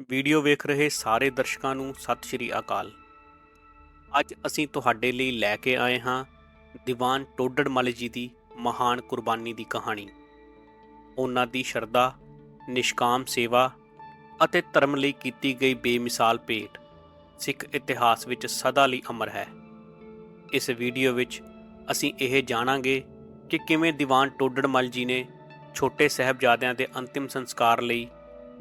Video ਵੇਖ ਰਹੇ ਸਾਰੇ ਦਰਸ਼ਕਾਂ ਨੂੰ ਸਤਿ ਸ਼੍ਰੀ ਅਕਾਲ। ਅੱਜ ਅਸੀਂ ਤੁਹਾਡੇ ਲਈ ਲੈ ਕੇ ਆਏ ਹਾਂ ਦੀਵਾਨ ਟੋਡੜ ਟੋਡੜਮਲ ਜੀ ਦੀ ਮਹਾਨ ਕੁਰਬਾਨੀ ਦੀ ਕਹਾਣੀ। ਉਹਨਾਂ ਦੀ ਸ਼ਰਧਾ, ਨਿਸ਼ਕਾਮ ਸੇਵਾ ਅਤੇ ਧਰਮ ਲਈ ਕੀਤੀ ਗਈ ਬੇਮਿਸਾਲ ਭੇਟ ਸਿੱਖ ਇਤਿਹਾਸ ਵਿੱਚ ਸਦਾ ਲਈ ਅਮਰ ਹੈ। ਇਸ ਵੀਡੀਓ ਵਿੱਚ ਅਸੀਂ ਇਹ ਜਾਣਾਂਗੇ ਕਿ ਕਿਵੇਂ ਦੀਵਾਨ ਟੋਡੜ ਟੋਡੜਮਲ ਜੀ ਨੇ ਛੋਟੇ ਸਾਹਿਬਜ਼ਾਦਿਆਂ ਦੇ ਅੰਤਿਮ ਸੰਸਕਾਰ ਲਈ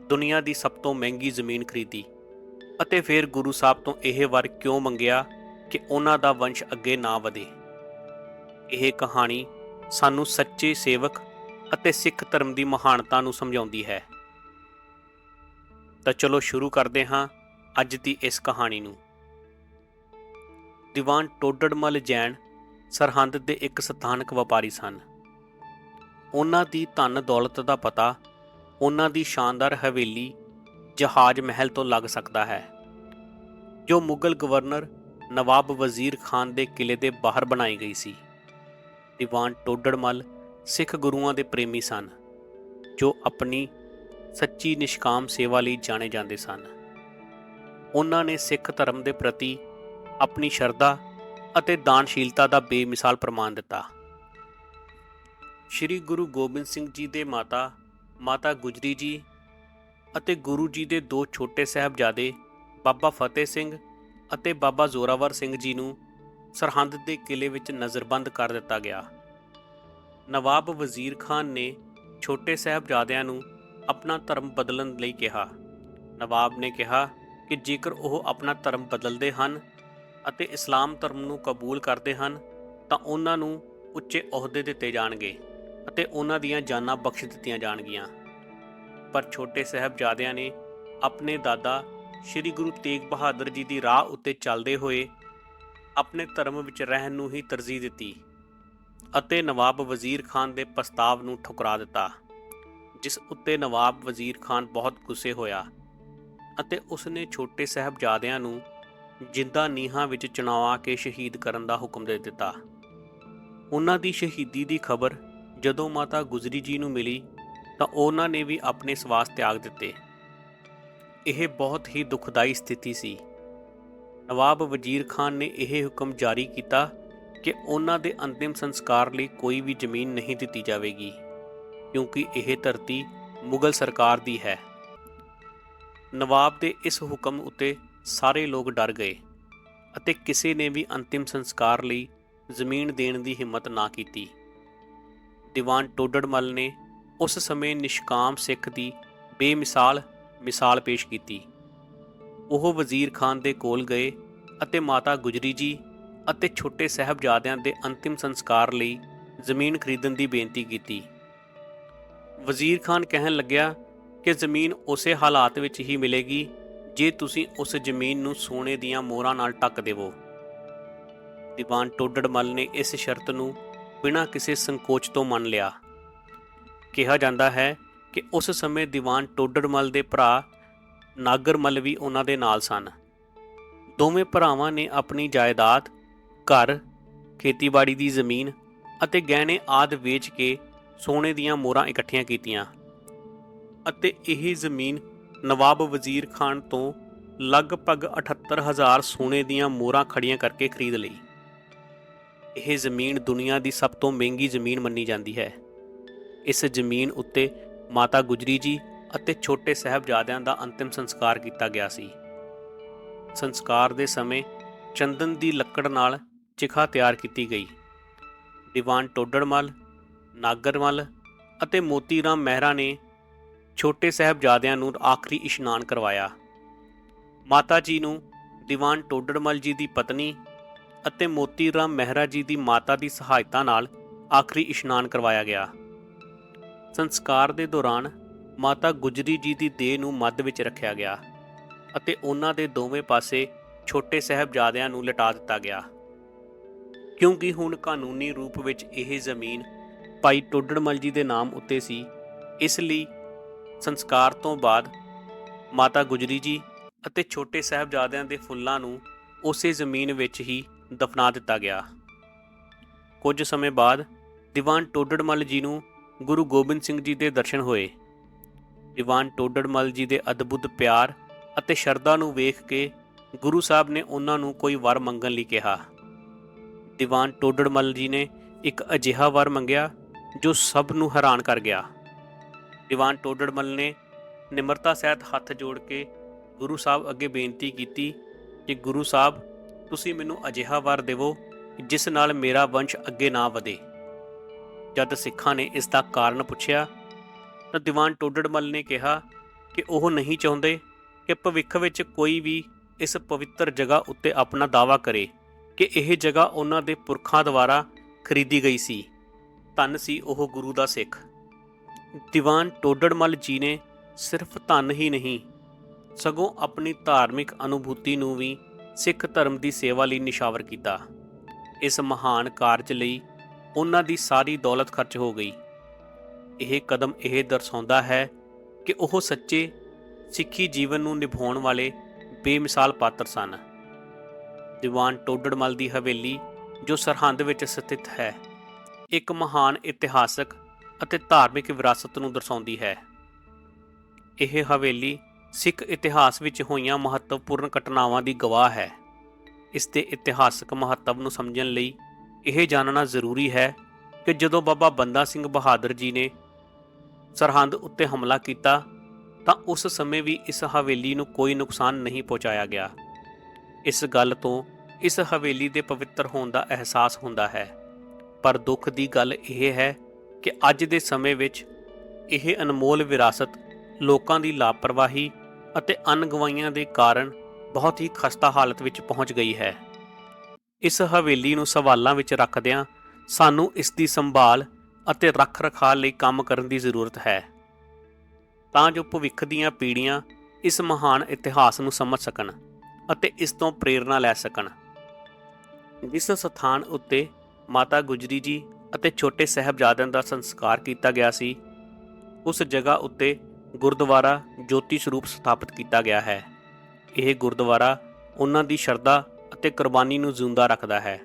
ਦੁਨੀਆ ਦੀ ਸਭ ਤੋਂ ਮਹਿੰਗੀ ਜ਼ਮੀਨ ਖਰੀਦੀ ਅਤੇ ਫਿਰ ਗੁਰੂ ਸਾਹਿਬ ਤੋਂ ਇਹ ਵਰ ਕਿਉਂ ਮੰਗਿਆ ਕਿ ਉਹਨਾਂ ਦਾ ਵੰਸ਼ ਅੱਗੇ ਨਾ ਵਧੇ। ਇਹ ਕਹਾਣੀ ਸਾਨੂੰ ਸੱਚੇ ਸੇਵਕ ਅਤੇ ਸਿੱਖ ਧਰਮ ਦੀ ਮਹਾਨਤਾ ਨੂੰ ਸਮਝਾਉਂਦੀ ਹੈ। ਤਾਂ ਚਲੋ ਸ਼ੁਰੂ ਕਰਦੇ ਹਾਂ ਅੱਜ ਦੀ ਇਸ ਕਹਾਣੀ ਨੂੰ। ਦੀਵਾਨ ਟੋਡੜਮਲ ਜੈਨ ਸਰਹੰਦ ਦੇ ਇੱਕ ਸਥਾਨਕ ਵਪਾਰੀ ਸਨ। ਉਹਨਾਂ ਦੀ ਧਨ ਦੌਲਤ ਦਾ ਪਤਾ ਉਹਨਾਂ ਦੀ ਸ਼ਾਨਦਾਰ ਹਵੇਲੀ ਜਹਾਜ਼ ਮਹਿਲ ਤੋਂ ਲੱਗ ਸਕਦਾ ਹੈ, ਜੋ ਮੁਗਲ ਗਵਰਨਰ ਨਵਾਬ ਵਜ਼ੀਰ ਖਾਨ ਦੇ ਕਿਲੇ ਦੇ ਬਾਹਰ ਬਣਾਈ ਗਈ ਸੀ। ਦੀਵਾਨ ਟੋਡੜਮਲ ਸਿੱਖ ਗੁਰੂਆਂ ਦੇ ਪ੍ਰੇਮੀ ਸਨ, ਜੋ ਆਪਣੀ ਸੱਚੀ ਨਿਸ਼ਕਾਮ ਸੇਵਾ ਲਈ ਜਾਣੇ ਜਾਂਦੇ ਸਨ। ਉਹਨਾਂ ਨੇ ਸਿੱਖ ਧਰਮ ਦੇ ਪ੍ਰਤੀ ਆਪਣੀ ਸ਼ਰਧਾ ਅਤੇ ਦਾਨਸ਼ੀਲਤਾ ਦਾ ਬੇਮਿਸਾਲ ਪ੍ਰਮਾਣ ਦਿੱਤਾ। ਸ੍ਰੀ ਗੁਰੂ ਗੋਬਿੰਦ ਸਿੰਘ ਜੀ ਦੇ ਮਾਤਾ ਮਾਤਾ ਗੁਜਰੀ ਜੀ ਅਤੇ ਗੁਰੂ ਜੀ ਦੇ ਦੋ ਛੋਟੇ ਸਾਹਿਬਜ਼ਾਦੇ, ਬਾਬਾ ਫਤਿਹ ਸਿੰਘ ਅਤੇ ਬਾਬਾ ਜ਼ੋਰਾਵਰ ਸਿੰਘ ਜੀ ਨੂੰ ਸਰਹੰਦ ਦੇ ਕਿਲੇ ਵਿੱਚ ਨਜ਼ਰਬੰਦ ਕਰ ਦਿੱਤਾ ਗਿਆ। ਨਵਾਬ ਵਜ਼ੀਰ ਖਾਨ ਨੇ ਛੋਟੇ ਸਾਹਿਬਜ਼ਾਦਿਆਂ ਨੂੰ ਆਪਣਾ ਧਰਮ ਬਦਲਣ ਲਈ ਕਿਹਾ। ਨਵਾਬ ਨੇ ਕਿਹਾ ਕਿ ਜੇਕਰ ਉਹ ਆਪਣਾ ਧਰਮ ਬਦਲਦੇ ਹਨ ਅਤੇ ਇਸਲਾਮ ਧਰਮ ਨੂੰ ਕਬੂਲ ਕਰਦੇ ਹਨ, ਤਾਂ ਉਹਨਾਂ ਨੂੰ ਉੱਚੇ ਅਹੁਦੇ ਦਿੱਤੇ ਜਾਣਗੇ। ਅਤੇ ਉਹਨਾਂ ਦੀਆਂ ਜਾਨਾਂ ਬਖਸ਼ ਦਿੱਤੀਆਂ ਜਾਣਗੀਆਂ। ਪਰ ਛੋਟੇ ਸਾਹਿਬਜ਼ਾਦਿਆਂ ਨੇ ਆਪਣੇ ਦਾਦਾ ਸ੍ਰੀ ਗੁਰੂ ਤੇਗ ਬਹਾਦਰ ਜੀ ਦੀ ਰਾਹ ਉੱਤੇ ਚੱਲਦੇ ਹੋਏ ਆਪਣੇ ਧਰਮ ਵਿੱਚ ਰਹਿਣ ਨੂੰ ਹੀ ਤਰਜੀਹ ਦਿੱਤੀ ਅਤੇ ਨਵਾਬ ਵਜ਼ੀਰ ਖਾਨ ਦੇ ਪ੍ਰਸਤਾਵ ਨੂੰ ਠੁਕਰਾ ਦਿੱਤਾ, ਜਿਸ ਉੱਤੇ ਨਵਾਬ ਵਜ਼ੀਰ ਖਾਨ ਬਹੁਤ ਗੁੱਸੇ ਹੋਇਆ ਅਤੇ ਉਸਨੇ ਛੋਟੇ ਸਾਹਿਬਜ਼ਾਦਿਆਂ ਨੂੰ ਜਿੰਦਾ ਨੀਹਾਂ ਵਿੱਚ ਚੁਣਵਾ ਕੇ ਸ਼ਹੀਦ ਕਰਨ ਦਾ ਹੁਕਮ ਦੇ ਦਿੱਤਾ। ਉਹਨਾਂ ਦੀ ਸ਼ਹੀਦੀ ਦੀ ਖਬਰ ਜਦੋਂ ਮਾਤਾ ਗੁਜਰੀ ਜੀ ਨੂੰ ਮਿਲੀ ਤਾਂ ਉਹਨਾਂ ਨੇ ਵੀ ਆਪਣੇ ਸਵਾਸ ਤਿਆਗ ਦਿੱਤੇ। ਇਹ ਬਹੁਤ ਹੀ ਦੁਖਦਾਈ ਸਥਿਤੀ ਸੀ। ਨਵਾਬ ਵਜ਼ੀਰ ਖਾਨ ਨੇ ਇਹ ਹੁਕਮ ਜਾਰੀ ਕੀਤਾ ਕਿ ਉਹਨਾਂ ਦੇ ਅੰਤਿਮ ਸੰਸਕਾਰ ਲਈ ਕੋਈ ਵੀ ਜ਼ਮੀਨ ਨਹੀਂ ਦਿੱਤੀ ਜਾਵੇਗੀ, ਕਿਉਂਕਿ ਇਹ ਧਰਤੀ ਮੁਗਲ ਸਰਕਾਰ ਦੀ ਹੈ। ਨਵਾਬ ਦੇ ਇਸ ਹੁਕਮ ਉੱਤੇ ਸਾਰੇ ਲੋਕ ਡਰ ਗਏ ਅਤੇ ਕਿਸੇ ਨੇ ਵੀ ਅੰਤਿਮ ਸੰਸਕਾਰ ਲਈ ਜ਼ਮੀਨ ਦੇਣ ਦੀ ਹਿੰਮਤ ਨਾ ਕੀਤੀ। ਦੀਵਾਨ ਟੋਡੜਮਲ ਨੇ ਉਸ ਸਮੇਂ ਨਿਸ਼ਕਾਮ ਸਿੱਖ ਦੀ ਬੇਮਿਸਾਲ ਮਿਸਾਲ ਪੇਸ਼ ਕੀਤੀ। ਉਹ ਵਜ਼ੀਰ ਖਾਨ ਦੇ ਕੋਲ ਗਏ ਅਤੇ ਮਾਤਾ ਗੁਜਰੀ ਜੀ ਅਤੇ ਛੋਟੇ ਸਾਹਿਬਜ਼ਾਦਿਆਂ ਦੇ ਅੰਤਿਮ ਸੰਸਕਾਰ ਲਈ ਜ਼ਮੀਨ ਖਰੀਦਣ ਦੀ ਬੇਨਤੀ ਕੀਤੀ। ਵਜ਼ੀਰ ਖਾਨ ਕਹਿਣ ਲੱਗਿਆ ਕਿ ਜ਼ਮੀਨ ਉਸੇ ਹਾਲਾਤ ਵਿੱਚ ਹੀ ਮਿਲੇਗੀ ਜੇ ਤੁਸੀਂ ਉਸ ਜ਼ਮੀਨ ਨੂੰ ਸੋਨੇ ਦੀਆਂ ਮੋਹਰਾਂ ਨਾਲ ਢੱਕ ਦੇਵੋ। ਦੀਵਾਨ ਟੋਡੜਮਲ ਨੇ ਇਸ ਸ਼ਰਤ ਨੂੰ ਬਿਨਾਂ ਕਿਸੇ ਸੰਕੋਚ ਤੋਂ ਮੰਨ ਲਿਆ। ਕਿਹਾ ਜਾਂਦਾ ਹੈ ਕਿ ਉਸ ਸਮੇਂ ਦੀਵਾਨ ਟੋਡਰਮਲ ਦੇ ਭਰਾ ਨਾਗਰਮਲ ਵੀ ਉਹਨਾਂ ਦੇ ਨਾਲ ਸਨ। ਦੋਵੇਂ ਭਰਾਵਾਂ ਨੇ ਆਪਣੀ ਜਾਇਦਾਦ, ਘਰ, ਖੇਤੀਬਾੜੀ ਦੀ ਜ਼ਮੀਨ ਅਤੇ ਗਹਿਣੇ ਆਦ ਵੇਚ ਕੇ ਸੋਨੇ ਦੀਆਂ ਮੋਹਰਾਂ ਇਕੱਠੀਆਂ ਕੀਤੀਆਂ ਅਤੇ ਇਹ ਜ਼ਮੀਨ ਨਵਾਬ ਵਜ਼ੀਰ ਖਾਨ ਤੋਂ ਲਗਭਗ 78000 ਸੋਨੇ ਦੀਆਂ ਮੋਹਰਾਂ ਖੜੀਆਂ ਕਰਕੇ ਖਰੀਦ ਲਈ। ਇਹ ਜ਼ਮੀਨ ਦੁਨੀਆ ਦੀ ਸਭ ਤੋਂ ਮਹਿੰਗੀ ਜ਼ਮੀਨ ਮੰਨੀ ਜਾਂਦੀ ਹੈ। ਇਸ ਜ਼ਮੀਨ ਉੱਤੇ ਮਾਤਾ ਗੁਜਰੀ ਜੀ ਅਤੇ ਛੋਟੇ ਸਾਹਿਬਜ਼ਾਦਿਆਂ ਦਾ ਅੰਤਿਮ ਸੰਸਕਾਰ ਕੀਤਾ ਗਿਆ ਸੀ। ਸੰਸਕਾਰ ਦੇ ਸਮੇਂ ਚੰਦਨ ਦੀ ਲੱਕੜ ਨਾਲ ਚਿਖਾ ਤਿਆਰ ਕੀਤੀ ਗਈ। ਦੀਵਾਨ ਟੋਡੜਮਲ, ਨਾਗਰਮਲ ਅਤੇ ਮੋਤੀ ਰਾਮ ਮਹਿਰਾ ਨੇ ਛੋਟੇ ਸਾਹਿਬਜ਼ਾਦਿਆਂ ਨੂੰ ਆਖਰੀ ਇਸ਼ਨਾਨ ਕਰਵਾਇਆ। ਮਾਤਾ ਜੀ ਨੂੰ ਦੀਵਾਨ ਟੋਡੜਮਲ ਜੀ ਦੀ ਪਤਨੀ ਅਤੇ ਮੋਤੀ ਰਾਮ ਮਹਿਰਾ ਜੀ ਦੀ ਮਾਤਾ ਦੀ ਸਹਾਇਤਾ ਨਾਲ ਆਖਰੀ ਇਸ਼ਨਾਨ ਕਰਵਾਇਆ ਗਿਆ। ਸੰਸਕਾਰ ਦੇ ਦੌਰਾਨ ਮਾਤਾ ਗੁਜਰੀ ਜੀ ਦੀ ਦੇਹ ਨੂੰ ਮੱਧ ਵਿੱਚ ਰੱਖਿਆ ਗਿਆ ਅਤੇ ਉਹਨਾਂ ਦੇ ਦੋਵੇਂ ਪਾਸੇ ਛੋਟੇ ਸਾਹਿਬਜ਼ਾਦਿਆਂ ਨੂੰ ਲਟਾ ਦਿੱਤਾ ਗਿਆ। ਕਿਉਂਕਿ ਹੁਣ ਕਾਨੂੰਨੀ ਰੂਪ ਵਿੱਚ ਇਹ ਜ਼ਮੀਨ ਭਾਈ ਟੋਡੜਮਲ ਜੀ ਦੇ ਨਾਮ ਉੱਤੇ ਸੀ, ਇਸ ਲਈ ਸੰਸਕਾਰ ਤੋਂ ਬਾਅਦ ਮਾਤਾ ਗੁਜਰੀ ਜੀ ਅਤੇ ਛੋਟੇ ਸਾਹਿਬਜ਼ਾਦਿਆਂ ਦੇ ਫੁੱਲਾਂ ਨੂੰ ਉਸੇ ਜ਼ਮੀਨ ਵਿੱਚ ਹੀ ਦਫਨਾ ਦਿੱਤਾ ਗਿਆ। ਕੁਝ ਸਮੇਂ ਬਾਅਦ ਦੀਵਾਨ ਟੋਡੜਮਲ ਜੀ ਨੂੰ ਗੁਰੂ ਗੋਬਿੰਦ ਸਿੰਘ ਜੀ ਦੇ ਦਰਸ਼ਨ ਹੋਏ। ਦੀਵਾਨ ਟੋਡੜਮਲ ਜੀ ਦੇ ਅਦਭੁਤ ਪਿਆਰ ਅਤੇ ਸ਼ਰਧਾ ਨੂੰ ਵੇਖ ਕੇ ਗੁਰੂ ਸਾਹਿਬ ਨੇ ਉਹਨਾਂ ਨੂੰ ਕੋਈ ਵਰ ਮੰਗਣ ਲਈ ਕਿਹਾ। ਦੀਵਾਨ ਟੋਡਰਮਲ ਜੀ ਨੇ ਇੱਕ ਅਜਿਹਾ ਵਰ ਮੰਗਿਆ ਜੋ ਸਭ ਨੂੰ ਹੈਰਾਨ ਕਰ ਗਿਆ। ਦੀਵਾਨ ਟੋਡਰਮਲ ਨੇ ਨਿਮਰਤਾ ਸਹਿਤ ਹੱਥ ਜੋੜ ਕੇ ਗੁਰੂ ਸਾਹਿਬ ਅੱਗੇ ਬੇਨਤੀ ਕੀਤੀ ਕਿ ਗੁਰੂ ਸਾਹਿਬ ਤੁਸੀਂ ਮੈਨੂੰ ਅਜਿਹਾ ਵਰ ਦੇਵੋ ਜਿਸ ਨਾਲ ਮੇਰਾ ਵੰਸ਼ ਅੱਗੇ ਨਾ ਵਧੇ। ਜਦ ਸਿੱਖਾਂ ਨੇ ਇਸ ਦਾ ਕਾਰਨ ਪੁੱਛਿਆ, ਤਾਂ ਦੀਵਾਨ ਟੋਡਰਮਲ ਨੇ ਕਿਹਾ ਕਿ ਉਹ ਨਹੀਂ ਚਾਹੁੰਦੇ ਕਿ ਭਵਿੱਖ ਵਿੱਚ ਕੋਈ ਵੀ ਇਸ ਪਵਿੱਤਰ ਜਗ੍ਹਾ ਉੱਤੇ ਆਪਣਾ ਦਾਵਾ ਕਰੇ ਕਿ ਇਹ ਜਗ੍ਹਾ ਉਹਨਾਂ ਦੇ ਪੁਰਖਾਂ ਦੁਆਰਾ ਖਰੀਦੀ ਗਈ ਸੀ। ਧੰਨ ਸੀ ਉਹ ਗੁਰੂ ਦਾ ਸਿੱਖ। ਦੀਵਾਨ ਟੋਡਰਮਲ ਜੀ ਨੇ ਸਿਰਫ ਧਨ ਹੀ ਨਹੀਂ, ਸਗੋਂ ਆਪਣੀ ਧਾਰਮਿਕ ਅਨੁਭੂਤੀ ਨੂੰ ਵੀ ਸਿੱਖ ਧਰਮ ਦੀ ਸੇਵਾ ਲਈ ਨਿਸ਼ਾਵਰ ਕੀਤਾ। ਇਸ ਮਹਾਨ ਕਾਰਜ ਲਈ ਉਹਨਾਂ ਦੀ ਸਾਰੀ ਦੌਲਤ ਖਰਚ ਹੋ ਗਈ। ਇਹ ਕਦਮ ਇਹ ਦਰਸਾਉਂਦਾ ਹੈ ਕਿ ਉਹ ਸੱਚੇ ਸਿੱਖੀ ਜੀਵਨ ਨੂੰ ਨਿਭਾਉਣ ਵਾਲੇ ਬੇਮਿਸਾਲ ਪਾਤਰ ਸਨ। ਦੀਵਾਨ ਟੋਡਰਮਲ ਦੀ ਹਵੇਲੀ, ਜੋ ਸਰਹੰਦ ਵਿੱਚ ਸਥਿਤ ਹੈ, ਇੱਕ ਮਹਾਨ ਇਤਿਹਾਸਕ ਅਤੇ ਧਾਰਮਿਕ ਵਿਰਾਸਤ ਨੂੰ ਦਰਸਾਉਂਦੀ ਹੈ। ਇਹ ਹਵੇਲੀ ਸਿੱਖ ਇਤਿਹਾਸ ਵਿੱਚ ਹੋਈਆਂ ਮਹੱਤਵਪੂਰਨ ਘਟਨਾਵਾਂ ਦੀ ਗਵਾਹ ਹੈ। ਇਸ ਦੇ ਇਤਿਹਾਸਕ ਮਹੱਤਵ ਨੂੰ ਸਮਝਣ ਲਈ ਇਹ ਜਾਣਨਾ ਜ਼ਰੂਰੀ ਹੈ ਕਿ ਜਦੋਂ ਬਾਬਾ ਬੰਦਾ ਸਿੰਘ ਬਹਾਦਰ ਜੀ ਨੇ ਸਰਹੰਦ ਉੱਤੇ ਹਮਲਾ ਕੀਤਾ, ਤਾਂ ਉਸ ਸਮੇਂ ਵੀ ਇਸ ਹਵੇਲੀ ਨੂੰ ਕੋਈ ਨੁਕਸਾਨ ਨਹੀਂ ਪਹੁੰਚਾਇਆ ਗਿਆ। ਇਸ ਗੱਲ ਤੋਂ ਇਸ ਹਵੇਲੀ ਦੇ ਪਵਿੱਤਰ ਹੋਣ ਦਾ ਅਹਿਸਾਸ ਹੁੰਦਾ ਹੈ। ਪਰ ਦੁੱਖ ਦੀ ਗੱਲ ਇਹ ਹੈ ਕਿ ਅੱਜ ਦੇ ਸਮੇਂ ਵਿੱਚ ਇਹ ਅਨਮੋਲ ਵਿਰਾਸਤ ਲੋਕਾਂ ਦੀ ਲਾਪਰਵਾਹੀ ਅਤੇ ਅਣਗਵਾਈਆਂ ਦੇ ਕਾਰਨ ਬਹੁਤ ਹੀ ਖਸਤਾ ਹਾਲਤ ਵਿੱਚ ਪਹੁੰਚ ਗਈ ਹੈ। ਇਸ ਹਵੇਲੀ ਨੂੰ ਸਵਾਲਾਂ ਵਿੱਚ ਰੱਖਦਿਆਂ ਸਾਨੂੰ ਇਸ ਦੀ ਸੰਭਾਲ ਅਤੇ ਰੱਖ ਰਖਾਅ ਲਈ ਕੰਮ ਕਰਨ ਦੀ ਜ਼ਰੂਰਤ ਹੈ। ਤਾਂ ਜੋ ਭਵਿੱਖ ਦੀਆਂ ਪੀੜ੍ਹੀਆਂ ਇਸ ਮਹਾਨ ਇਤਿਹਾਸ ਨੂੰ ਸਮਝ ਸਕਣ ਅਤੇ ਇਸ ਤੋਂ ਪ੍ਰੇਰਣਾ ਲੈ ਸਕਣ। ਜਿਸ ਸਥਾਨ ਉੱਤੇ ਮਾਤਾ ਗੁਜਰੀ ਜੀ ਅਤੇ ਛੋਟੇ ਸਹਿਬਜ਼ਾਦਿਆਂ ਦਾ ਸੰਸਕਾਰ ਕੀਤਾ ਗਿਆ ਸੀ। ਉਸ ਜਗ੍ਹਾ ਉੱਤੇ ਗੁਰਦੁਆਰਾ ਜੋਤੀ ਸਰੂਪ ਸਥਾਪਿਤ ਕੀਤਾ ਗਿਆ ਹੈ। ਇਹ ਗੁਰਦੁਆਰਾ ਉਹਨਾਂ ਦੀ ਸ਼ਰਧਾ ਅਤੇ ਕੁਰਬਾਨੀ ਨੂੰ ਜ਼ਿੰਦਾ ਰੱਖਦਾ ਹੈ।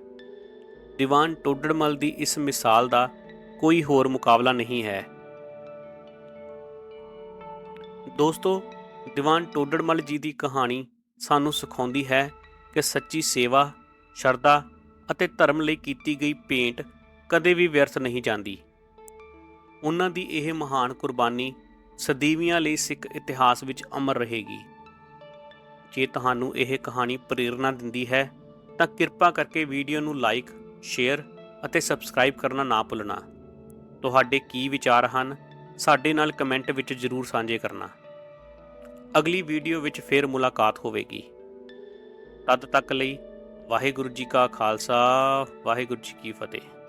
ਦੀਵਾਨ ਟੋਡਰਮਲ ਦੀ ਇਸ ਮਿਸਾਲ ਦਾ ਕੋਈ ਹੋਰ ਮੁਕਾਬਲਾ ਨਹੀਂ ਹੈ। ਦੋਸਤੋ, ਦੀਵਾਨ ਟੋਡਰਮਲ ਜੀ ਦੀ ਕਹਾਣੀ ਸਾਨੂੰ ਸਿਖਾਉਂਦੀ ਹੈ ਕਿ ਸੱਚੀ ਸੇਵਾ, ਸ਼ਰਧਾ ਅਤੇ ਧਰਮ ਲਈ ਕੀਤੀ ਗਈ ਪੇਂਟ ਕਦੇ ਵੀ ਵਿਅਰਥ ਨਹੀਂ ਜਾਂਦੀ। ਉਹਨਾਂ ਦੀ ਇਹ ਮਹਾਨ ਕੁਰਬਾਨੀ ਸਦੀਵੀਆਂ ਲਈ ਸਿੱਖ ਇਤਿਹਾਸ ਵਿੱਚ ਅਮਰ ਰਹੇਗੀ। ਜੇ ਤੁਹਾਨੂੰ ਇਹ ਕਹਾਣੀ ਪ੍ਰੇਰਣਾ ਦਿੰਦੀ ਹੈ, ਤਾਂ ਕਿਰਪਾ ਕਰਕੇ ਵੀਡੀਓ ਨੂੰ ਲਾਈਕ, ਸ਼ੇਅਰ ਅਤੇ ਸਬਸਕ੍ਰਾਈਬ ਕਰਨਾ ਨਾ ਭੁੱਲਣਾ। ਤੁਹਾਡੇ ਕੀ ਵਿਚਾਰ ਹਨ, ਸਾਡੇ ਨਾਲ ਕਮੈਂਟ ਵਿੱਚ ਜ਼ਰੂਰ ਸਾਂਝੇ ਕਰਨਾ। ਅਗਲੀ ਵੀਡੀਓ ਵਿੱਚ ਫੇਰ ਮੁਲਾਕਾਤ ਹੋਵੇਗੀ। ਤਦ ਤੱਕ ਲਈ ਵਾਹਿਗੁਰੂ ਜੀ ਕਾ ਖਾਲਸਾ, ਵਾਹਿਗੁਰੂ ਜੀ ਕੀ ਫਤਿਹ।